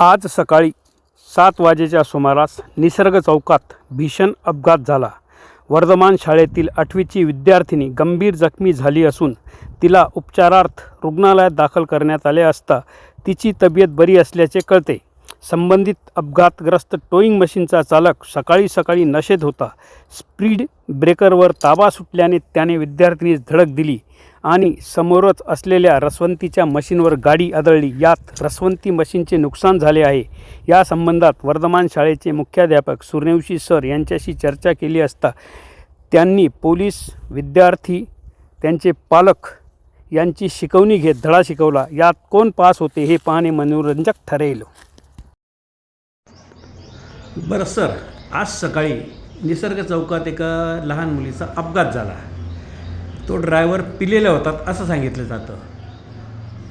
आज सकाळी सात वाजेच्या सुमारास निसर्ग चौकात भीषण अपघात झाला. वर्धमान शाळेतील आठवीची विद्यार्थिनी गंभीर जखमी झाली असून तिला उपचारार्थ रुग्णालयात दाखल करण्यात आले असता तिची तब्येत बरी असल्याचे कळते. संबंधित अपघातग्रस्त टोईंग मशीनचा चालक सकाळी सकाळी नशेत होता. स्पीड ब्रेकरवर ताबा सुटल्याने त्याने विद्यार्थिनीस धडक दिली. आणि समोरच असलेल्या रसवंतीच्या मशीनवर गाडी आदळली. यात रसवंती मशीनचे नुकसान झाले आहे. या संबंधात वर्धमान शाळेचे मुख्याध्यापक सूर्यवंशी सर यांच्याशी चर्चा केली असता त्यांनी पोलीस विद्यार्थी त्यांचे पालक यांची शिकवणी घेत धडा शिकवला. यात कोण पास होते हे पाहणे मनोरंजक ठरेल. बरं सर आज सकाळी निसर्ग चौकात एका लहान मुलीचा अपघात झाला. तो ड्रायव्हर पिलेला होतात असं सांगितलं जातं.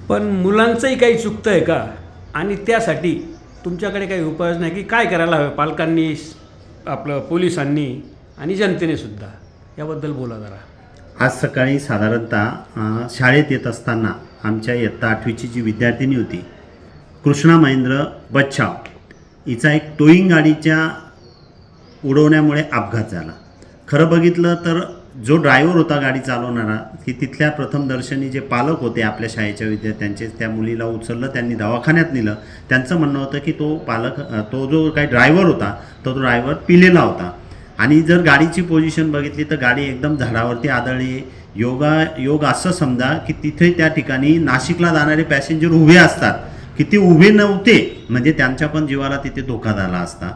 पण मुलांचंही काही चुकतं आहे का? आणि त्यासाठी तुमच्याकडे काही उपाययोजना आहे की काय करायला हवं पालकांनी आपलं पोलिसांनी आणि जनतेने सुद्धा? याबद्दल बोला जरा. आज सकाळी साधारणतः शाळेत येत असताना आमच्या इयत्ता आठवीची जी विद्यार्थिनी होती कृष्णा महेंद्र बच्छाव हिचा एक टोईंग गाडीच्या उडवण्यामुळे अपघात झाला. खरं बघितलं तर जो ड्रायव्हर होता गाडी चालवणारा की तिथल्या प्रथमदर्शनी जे पालक होते आपल्या शाळेच्या विद्यार्थ्यांचे त्या मुलीला उचललं त्यांनी दवाखान्यात नेलं. त्यांचं म्हणणं होतं की तो पालक तो जो काही ड्रायव्हर होता तो ड्रायव्हर पिलेला होता. आणि जर गाडीची पोझिशन बघितली तर गाडी एकदम झाडावरती आदळली. योगा योग असं समजा की तिथे त्या ठिकाणी नाशिकला जाणारे पॅसेंजर उभे असतात. की ते उभे नव्हते म्हणजे त्यांच्या पण जीवाला तिथे धोका झाला असता.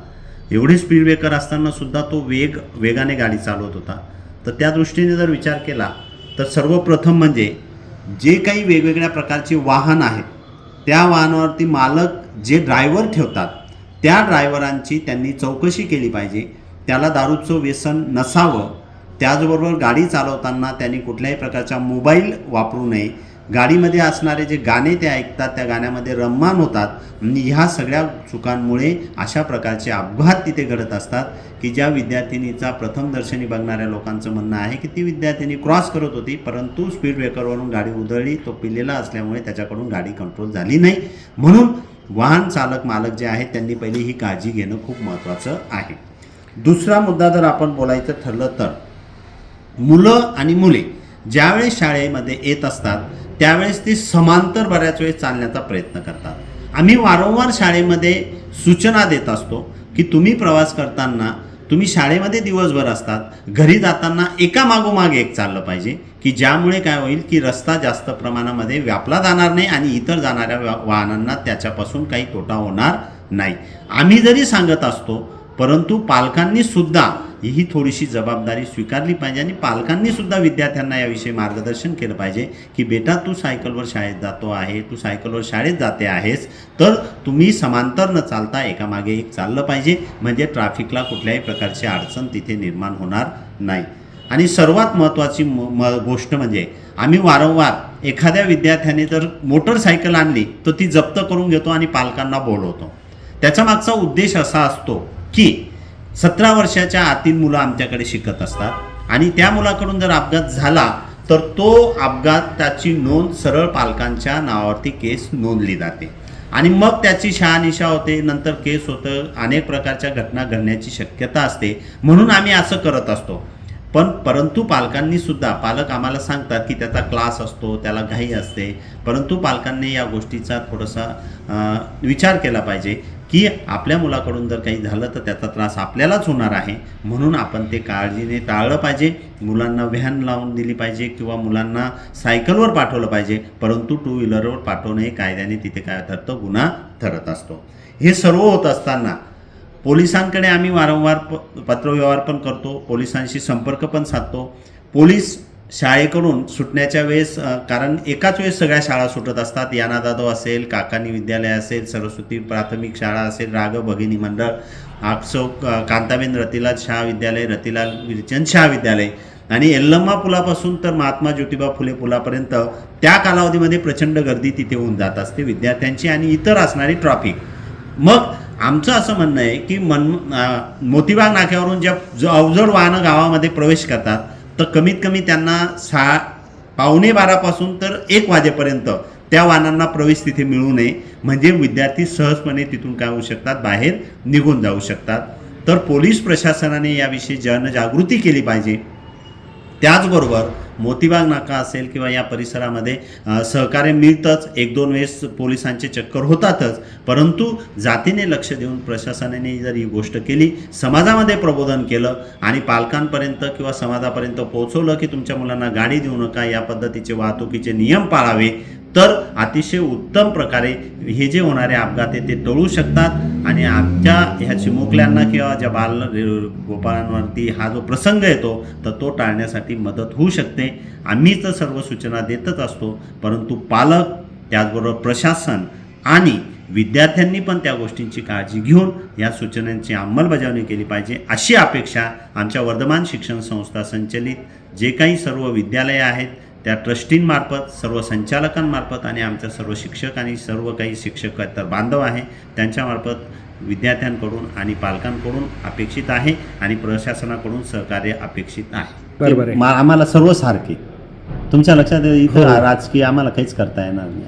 एवढे स्पीड ब्रेकर असताना सुद्धा तो वेग वेगाने गाडी चालवत होता. तर त्या दृष्टीने जर विचार केला तर सर्वप्रथम म्हणजे जे काही वेगवेगळ्या प्रकारचे वाहन आहेत त्या वाहनावरती मालक जे ड्रायव्हर ठेवतात त्या ड्रायव्हरांची त्यांनी चौकशी केली पाहिजे. त्याला दारूचं व्यसन नसावं. त्याचबरोबर गाडी चालवताना त्यांनी कुठल्याही प्रकारचा मोबाईल वापरू नये. गाडीमध्ये असणारे जे गाणे ते ऐकतात त्या गाण्यामध्ये रममान होतात. आणि ह्या सगळ्या चुकांमुळे अशा प्रकारचे अपघात तिथे घडत असतात की ज्या विद्यार्थिनीचा प्रथमदर्शनी बघणाऱ्या लोकांचं म्हणणं आहे की ती विद्यार्थिनी क्रॉस करत होती परंतु स्पीड ब्रेकरवरून गाडी उधळली. तो पिलेला असल्यामुळे त्याच्याकडून गाडी कंट्रोल झाली नाही. म्हणून वाहन चालक मालक जे आहेत त्यांनी पहिली ही काळजी घेणं खूप महत्त्वाचं आहे. दुसरा मुद्दा जर आपण बोलायचं ठरलं तर मुलं आणि मुले ज्यावेळेस शाळेमध्ये येत असतात त्यावेळेस ती समांतर बऱ्याच वेळेस चालण्याचा प्रयत्न करतात. आम्ही वारंवार शाळेमध्ये सूचना देत असतो की तुम्ही प्रवास करताना तुम्ही शाळेमध्ये दिवसभर असतात घरी जाताना एका मागोमाग एक चाललं पाहिजे की ज्यामुळे काय होईल की रस्ता जास्त प्रमाणामध्ये व्यापला जाणार नाही आणि इतर जाणाऱ्या वाहनांना त्याच्यापासून काही तोटा होणार नाही. आम्ही जरी सांगत असतो परंतु पालकांनी सुद्धा ही थोडीशी जबाबदारी स्वीकारली पाहिजे आणि पालकांनी सुद्धा विद्यार्थ्यांना याविषयी मार्गदर्शन केलं पाहिजे की बेटा तू सायकलवर शाळेत जातो आहे तू सायकलवर शाळेत जाते आहेस तर तुम्ही समांतर न चालता एकामागे एक चाललं पाहिजे. म्हणजे ट्रॅफिकला कुठल्याही प्रकारची अडचण तिथे निर्माण होणार नाही. आणि सर्वात महत्त्वाची म म गोष्ट म्हणजे आम्ही वारंवार एखाद्या विद्यार्थ्याने जर मोटरसायकल आणली तर ती जप्त करून घेतो आणि पालकांना बोलवतो. त्याचा मागचा उद्देश असा असतो की सतरा वर्षाच्या आतील मुलं आमच्याकडे शिकत असतात. आणि त्या मुलाकडून जर अपघात झाला तर तो अपघाताची नोंद सरळ पालकांच्या नावावरती केस नोंदली जाते. आणि मग त्याची शहानिशा होते नंतर केस होतं अनेक प्रकारच्या घटना घडण्याची शक्यता असते म्हणून आम्ही असं करत असतो. पण परंतु पालकांनी सुद्धा पालक आम्हाला सांगतात की त्याचा क्लास असतो त्याला घाई असते. परंतु पालकांनी या गोष्टीचा थोडासा विचार केला पाहिजे. की आपल्या मुलाकडून जर काही झालं तर त्याचा त्रास आपल्यालाच होणार आहे. म्हणून आपण ते काळजीने टाळलं पाहिजे. मुलांना व्हॅन लावून दिली पाहिजे किंवा मुलांना सायकलवर पाठवलं पाहिजे. परंतु टू व्हीलरवर पाठवणं हे कायद्याने तिथे काय ठरतं गुन्हा ठरत असतो. हे सर्व होत असताना पोलिसांकडे आम्ही वारंवार प पत्रव्यवहार पण करतो. पोलिसांशी संपर्क पण साधतो. पोलीस शाळेकडून सुटण्याच्या वेळेस कारण एकाच वेळेस सगळ्या शाळा सुटत असतात. याना दादो असेल काकानी विद्यालय असेल सरस्वती प्राथमिक शाळा असेल राग भगिनी मंडळ आपसो कांताबेन रतिलाल शाह विद्यालय रतिलाल विरचंद शाह विद्यालय आणि यल्लम्मा पुलापासून तर महात्मा ज्योतिबा फुले पुलापर्यंत त्या कालावधीमध्ये प्रचंड गर्दी तिथे होऊन जात असते. विद्यार्थ्यांची आणि इतर असणारी ट्रॉफिक मग आमचं असं म्हणणं आहे की मन मोतीबाग नाक्यावरून ज्या जो अवजड वाहनं गावामध्ये प्रवेश करतात तर कमीत कमी त्यांना सहा पावणे बारापासून तर एक वाजेपर्यंत त्या वाहनांना प्रवेश तिथे मिळू नये. म्हणजे विद्यार्थी सहजपणे तिथून काय होऊ शकतात? बाहेर निघून जाऊ शकतात. तर पोलीस प्रशासनाने याविषयी जनजागृती केली पाहिजे. त्याचबरोबर मोतीबाग नाका असेल किंवा या परिसरामध्ये सहकार्य मिळतंच. एक दोन वेळेस पोलिसांचे चक्कर होतातच. परंतु जातीने लक्ष देऊन प्रशासनाने जर ही गोष्ट केली समाजामध्ये प्रबोधन केलं आणि पालकांपर्यंत किंवा समाजापर्यंत पोहोचवलं की तुमच्या मुलांना गाडी देऊ नका या पद्धतीचे वाहतुकीचे नियम पाळावे तर अतिशय उत्तम प्रकारे हे जे होणारे अपघात आहे ते टळू शकतात. आणि आमच्या ह्या चिमुकल्यांना किंवा ज्या बाल गोपाळांवरती हा जो प्रसंग येतो तर तो टाळण्यासाठी मदत होऊ शकते. आम्ही तर सर्व सूचना देतच असतो परंतु पालक त्याचबरोबर प्रशासन आणि विद्यार्थ्यांनी पण त्या गोष्टींची काळजी घेऊन या सूचनांची अंमलबजावणी केली पाहिजे अशी अपेक्षा आमच्या वर्धमान शिक्षण संस्था संचलित जे काही सर्व विद्यालये आहेत त्या ट्रस्टींमार्फत सर्व संचालकांमार्फत आणि आमच्या सर्व शिक्षक आणि सर्व काही शिक्षक तर बांधव आहे त्यांच्यामार्फत विद्यार्थ्यांकडून आणि पालकांकडून अपेक्षित आहे आणि प्रशासनाकडून सहकार्य अपेक्षित आहे बरोबर आहे. मा- आम्हाला सर्व सारखे तुमच्या लक्षात येईल, हो. इथं राजकीय आम्हाला काहीच करता येणार नाही